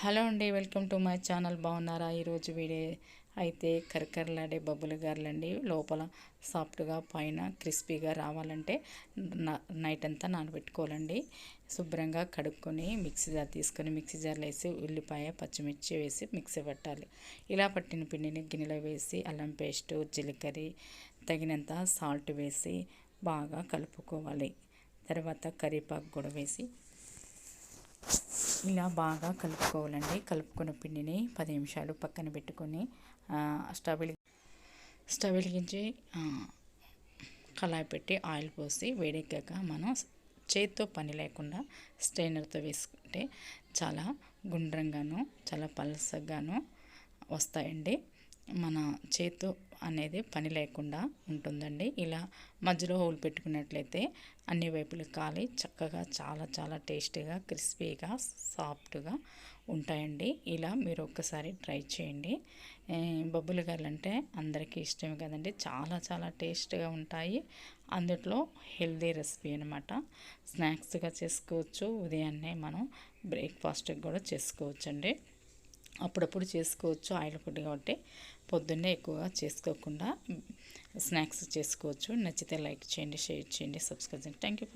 Hello అండి welcome to my channel. బాగున్నారా? ఈరోజు వీడియో అయితే కరకరలాడే బొబ్బులు గారులండి. లోపల సాఫ్ట్గా పైన క్రిస్పీగా రావాలంటే నైట్ అంతా నానబెట్టుకోవాలండి. శుభ్రంగా కడుక్కొని మిక్సీ జార్ తీసుకొని మిక్సీ జార్లో వేసి ఉల్లిపాయ పచ్చిమిర్చి వేసి మిక్సీ పట్టాలి. ఇలా పట్టిన పిండిని గిన్నెలో వేసి అల్లం పేస్టు జీలకర్ర తగినంత సాల్ట్ వేసి బాగా కలుపుకోవాలి. తర్వాత కరివేపాకు కూడా వేసి ఇలా బాగా కలుపుకోవాలండి. కలుపుకున్న పిండిని పది నిమిషాలు పక్కన పెట్టుకొని స్టవ్ స్టవ్ వెలిగించి కళాయి పెట్టి ఆయిల్ పోసి వేడెక్కాక మనం చేతితో పని లేకుండా స్ట్రైనర్తో వేసుకుంటే చాలా గుండ్రంగాను చాలా పలసగాను వస్తాయండి. మన చేతితో అనేది పని లేకుండా ఉంటుందండి. ఇలా మధ్యలో హోల్ పెట్టుకున్నట్లయితే అన్ని వైపులు కాలి చక్కగా చాలా చాలా టేస్టీగా క్రిస్పీగా సాఫ్ట్గా ఉంటాయండి. ఇలా మీరు ఒక్కసారి ట్రై చేయండి. బొబ్బులు అంటే అందరికీ ఇష్టమే కదండి. చాలా చాలా టేస్ట్గా ఉంటాయి. అందులో హెల్దీ రెసిపీ అనమాట స్నాక్స్గా చేసుకోవచ్చు. ఉదయాన్నే మనం బ్రేక్ఫాస్ట్కి కూడా చేసుకోవచ్చు అండి అప్పుడప్పుడు చేసుకోవచ్చు ఆయిల్ ఫుడ్ కాబట్టి. పొద్దున్నే ఎక్కువగా చేసుకోకుండా స్నాక్స్ చేసుకోవచ్చు. నచ్చితే లైక్ చేయండి షేర్ చేయండి సబ్స్క్రైబ్ చేయండి. Thank you